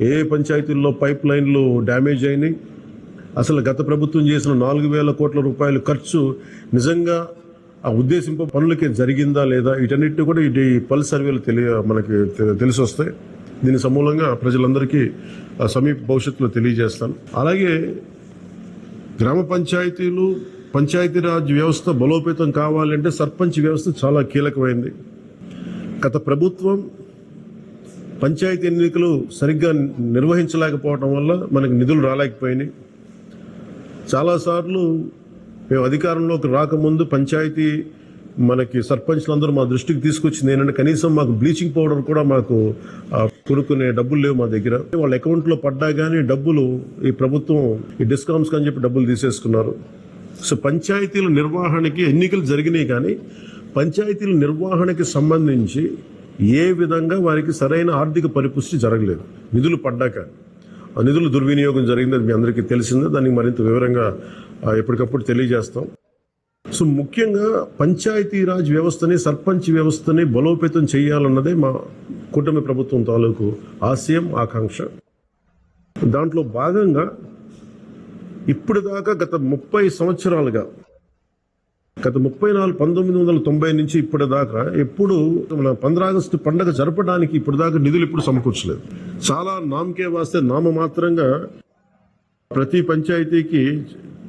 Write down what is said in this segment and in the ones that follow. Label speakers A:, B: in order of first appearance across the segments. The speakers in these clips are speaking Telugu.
A: ఏ పంచాయతీల్లో పైప్ లైన్లు డ్యామేజ్ అయినాయి? అసలు గత ప్రభుత్వం చేసిన నాలుగు వేల కోట్ల రూపాయల ఖర్చు నిజంగా ఆ ఉద్దేశింప పనులకి జరిగిందా లేదా? వీటన్నిటిని కూడా ఇది పల్స్ సర్వేలు తెలియ మనకి తె- తెలిసి వస్తాయి. దీని సమూలంగా ప్రజలందరికీ ఆ, సమీప భవిష్యత్తులో తెలియజేస్తాను. అలాగే గ్రామ పంచాయతీలు పంచాయతీరాజ్ వ్యవస్థ బలోపేతం కావాలంటే సర్పంచ్ వ్యవస్థ చాలా కీలకమైంది. గత ప్రభుత్వం పంచాయతీ ఎన్నికలు సరిగ్గా నిర్వహించలేకపోవడం వల్ల మనకి నిధులు రాలేకపోయినాయి. చాలాసార్లు మేము అధికారంలోకి రాకముందు పంచాయతీ మనకి సర్పంచ్లందరూ మా దృష్టికి తీసుకొచ్చింది ఏంటంటే కనీసం మాకు బ్లీచింగ్ పౌడర్ కూడా మాకు కొనుక్కునే డబ్బులు లేవు మా దగ్గర. వాళ్ళ అకౌంట్లో పడ్డా కానీ డబ్బులు ఈ ప్రభుత్వం ఈ డిస్కౌంట్స్ అని చెప్పి డబ్బులు తీసేసుకున్నారు. సో పంచాయతీల నిర్వహణకి ఎన్నికలు జరిగినాయి కానీ పంచాయతీల నిర్వహణకి సంబంధించి ఏ విధంగా వారికి సరైన ఆర్థిక పరిపుష్టి జరగలేదు. నిధులు పడ్డాక. ఆ నిధుల దుర్వినియోగం జరిగింది అది మీ అందరికీ తెలిసిందే. దానికి మరింత వివరంగా ఎప్పటికప్పుడు తెలియజేస్తాం. సో ముఖ్యంగా పంచాయతీరాజ్ వ్యవస్థని సర్పంచ్ వ్యవస్థని బలోపేతం చేయాలన్నదే మా కూటమి ప్రభుత్వం తాలూకు ఆశయం ఆకాంక్ష. దాంట్లో భాగంగా ఇప్పుడు దాకా గత ముప్పై సంవత్సరాలుగా గత ముప్పై నాలుగు పంతొమ్మిది వందల తొంభై నుంచి ఇప్పటిదాకా ఎప్పుడు మన పండగ జరపడానికి ఇప్పుడు దాకా నిధులు ఇప్పుడు సమకూర్చలేదు. చాలా నామకే వాస్తే నామమాత్రంగా ప్రతి పంచాయతీకి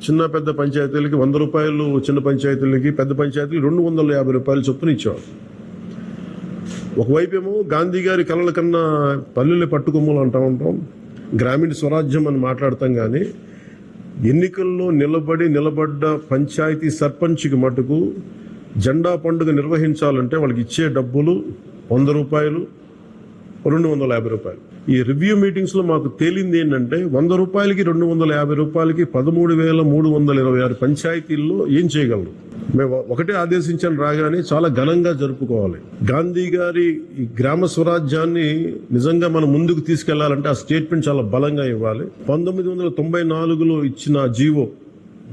A: చిన్న పెద్ద పంచాయతీలకి వంద రూపాయలు చిన్న పంచాయతీలకి పెద్ద పంచాయతీలకి రెండు వందల యాభై రూపాయలు చొప్పున ఇచ్చేవారు. ఒకవైపేమో ఏమో గాంధీ గారి కళల కన్నా పల్లెలు పట్టుకొమ్మలు అంటూ ఉంటాం. గ్రామీణ స్వరాజ్యం అని మాట్లాడతాం కానీ ఎన్నికల్లో నిలబడి నిలబడ్డ పంచాయతీ సర్పంచ్కి మటుకు జెండా పండుగ నిర్వహించాలంటే వాళ్ళకి ఇచ్చే డబ్బులు వంద రూపాయలు రెండు వందల యాభై రూపాయలు. ఈ రివ్యూ మీటింగ్స్లో మాకు తేలింది ఏంటంటే వంద రూపాయలకి రెండు వందల యాభై రూపాయలకి పదమూడు వేల మూడు వందల ఇరవై ఆరు పంచాయతీల్లో ఏం చేయగలరు? మేము ఒకటే ఆదేశించాను రాగానే చాలా ఘనంగా జరుపుకోవాలి. గాంధీ గారి ఈ గ్రామ స్వరాజ్యాన్ని నిజంగా మనం ముందుకు తీసుకెళ్ళాలంటే ఆ స్టేట్మెంట్ చాలా బలంగా ఇవ్వాలి. పంతొమ్మిది వందల తొంభై నాలుగులో ఇచ్చిన జీవో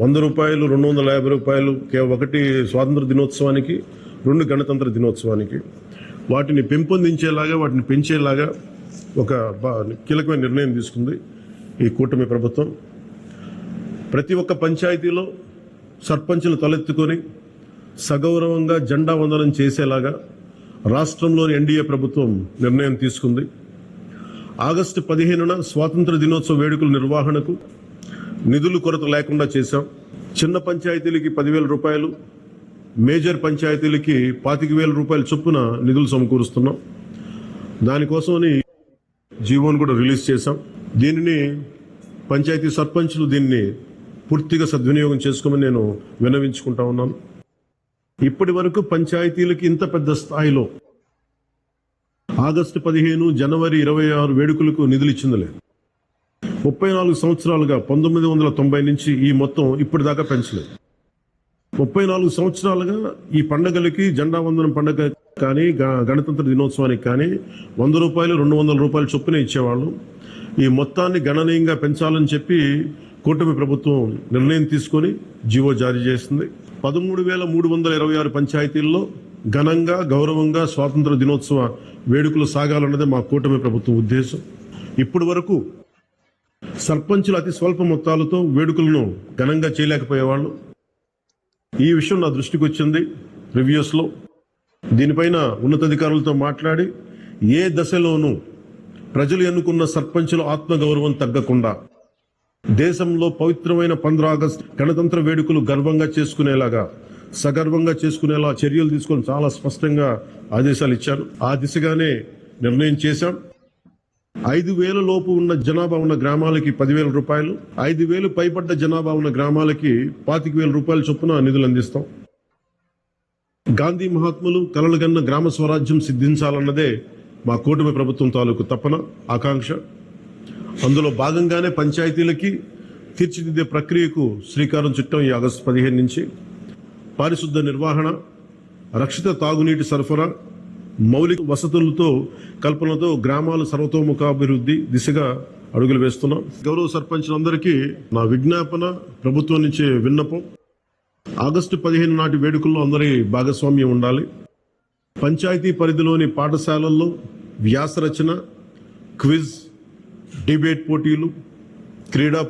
A: వంద రూపాయలు రెండు వందల యాభై రూపాయలు ఒకటి స్వాతంత్ర దినోత్సవానికి రెండు గణతంత్ర దినోత్సవానికి. వాటిని పెంపొందించేలాగా వాటిని పెంచేలాగా ఒక బా- కీలకమైన నిర్ణయం తీసుకుంది ఈ కూటమి ప్రభుత్వం. ప్రతి ఒక్క పంచాయతీలో సర్పంచులు తలెత్తుకొని సగౌరవంగా జెండా వందనం చేసేలాగా రాష్ట్రంలోని ఎన్డీఏ ప్రభుత్వం నిర్ణయం తీసుకుంది. ఆగస్టు పదిహేనున స్వాతంత్ర దినోత్సవ వేడుకల నిర్వహణకు నిధులు కొరత లేకుండా చేశాం. చిన్న పంచాయతీలకి పదివేల రూపాయలు మేజర్ పంచాయతీలకి పాతిక వేల రూపాయల చొప్పున నిధులు సమకూరుస్తున్నాం. దానికోసమని జీవోను కూడా రిలీజ్ చేశాం. దీనిని పంచాయతీ సర్పంచ్లు దీన్ని పూర్తిగా సద్వినియోగం చేసుకోమని నేను విన్నవించుకుంటా ఉన్నాను. ఇప్పటి వరకు పంచాయతీలకి ఇంత పెద్ద స్థాయిలో ఆగస్టు పదిహేను జనవరి ఇరవై ఆరు వేడుకలకు నిధులు ఇచ్చింది లేదు. ముప్పై నాలుగు సంవత్సరాలుగా పంతొమ్మిది వందల తొంభై నుంచి ఈ మొత్తం ఇప్పటిదాకా పెంచలేదు. ముప్పై నాలుగు సంవత్సరాలుగా ఈ పండగలకి జెండా వందనం పండుగ కానీ గణతంత్ర దినోత్సవానికి కానీ వంద రూపాయలు రెండు వందల రూపాయలు చొప్పున ఇచ్చేవాళ్ళు. ఈ మొత్తాన్ని గణనీయంగా పెంచాలని చెప్పి కూటమి ప్రభుత్వం నిర్ణయం తీసుకొని జీవో జారీ చేసింది. పదమూడు వేల మూడు వందల ఇరవై ఆరు పంచాయతీల్లో ఘనంగా గౌరవంగా స్వాతంత్ర దినోత్సవ వేడుకలు సాగాలన్నదే మా కూటమి ప్రభుత్వం ఉద్దేశం. ఇప్పటి వరకు సర్పంచులు అతి స్వల్ప మొత్తాలతో వేడుకలను ఘనంగా చేయలేకపోయేవాళ్ళు. ఈ విషయం నా దృష్టికి వచ్చింది రివ్యూస్లో దీనిపైన ఉన్నతాధికారులతో మాట్లాడి ఏ దశలోనూ ప్రజలు ఎన్నుకున్న సర్పంచుల ఆత్మగౌరవం తగ్గకుండా దేశంలో పవిత్రమైన పంద్ర ఆగస్ట్ గణతంత్ర వేడుకలు గర్వంగా చేసుకునేలాగా సగర్వంగా చేసుకునేలా చర్యలు తీసుకొని చాలా స్పష్టంగా ఆదేశాలు ఇచ్చారు. ఆ దిశగానే నిర్ణయం చేశాం. ఐదు వేల లోపు ఉన్న జనాభా ఉన్న గ్రామాలకి పదివేల రూపాయలు ఐదు వేలు పైపడ్డ జనాభా ఉన్న గ్రామాలకి పాతిక వేల రూపాయల చొప్పున నిధులు అందిస్తాం. గాంధీ మహాత్ములు కలలుగన్న గ్రామ స్వరాజ్యం సిద్ధించాలన్నదే మా కూటమి ప్రభుత్వం తాలూకు తపన ఆకాంక్ష. అందులో భాగంగానే పంచాయతీలకి తీర్చిదిద్దే ప్రక్రియకు శ్రీకారం చుట్టం ఈ ఆగస్టు పదిహేను నుంచి. పారిశుద్ధ నిర్వహణ రక్షిత తాగునీటి సరఫరా మౌలిక వసతులతో కల్పనతో గ్రామాల సర్వతోముఖాభివృద్ధి దిశగా అడుగులు వేస్తున్నాం. గౌరవ సర్పంచులందరికీ నా విజ్ఞాపన ప్రభుత్వం నుంచి విన్నపం. ఆగస్టు పదిహేను నాటి వేడుకల్లో అందరి భాగస్వామ్యం ఉండాలి. పంచాయతీ పరిధిలోని పాఠశాలల్లో వ్యాసరచన క్విజ్ డిబేట్ పోటీలు క్రీడా